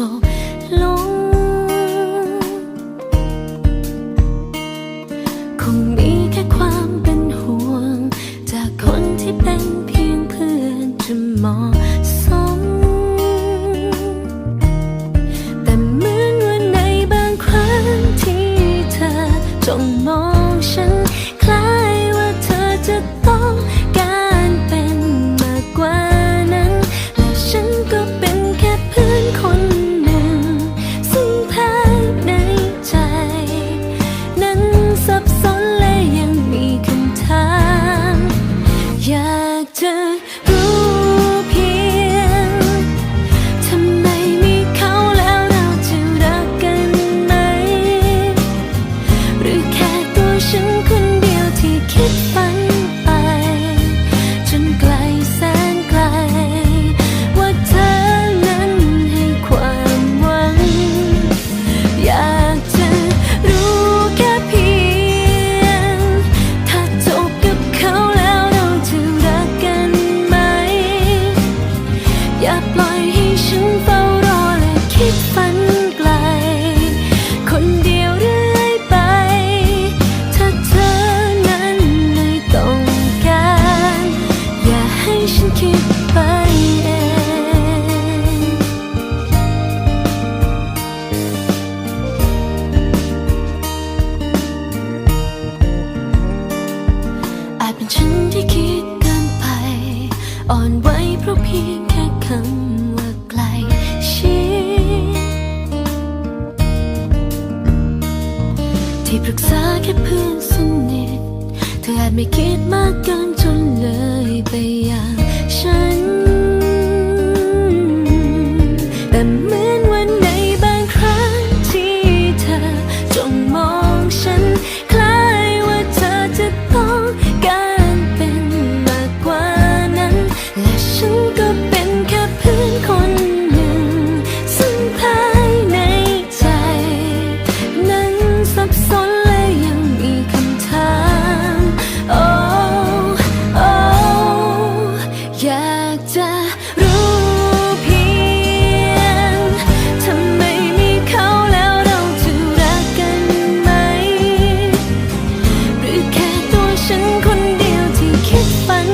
手。 เป็นฉันที่คิดเกินไป อ่อนไหวเพราะเพียงแค่คำว่าไกลชิดที่ปรึกษาแค่เพื่อนสนิทเธออาจไม่คิดมากเกินจน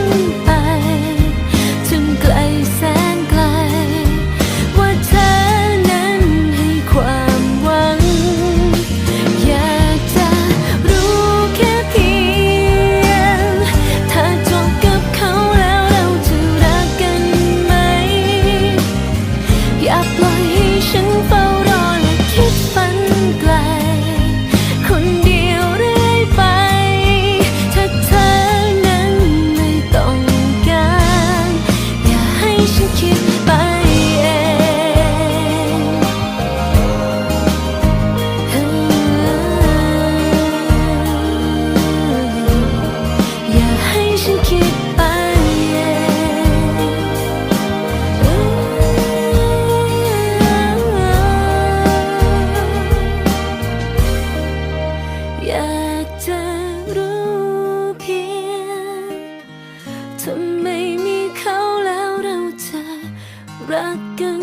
you rock and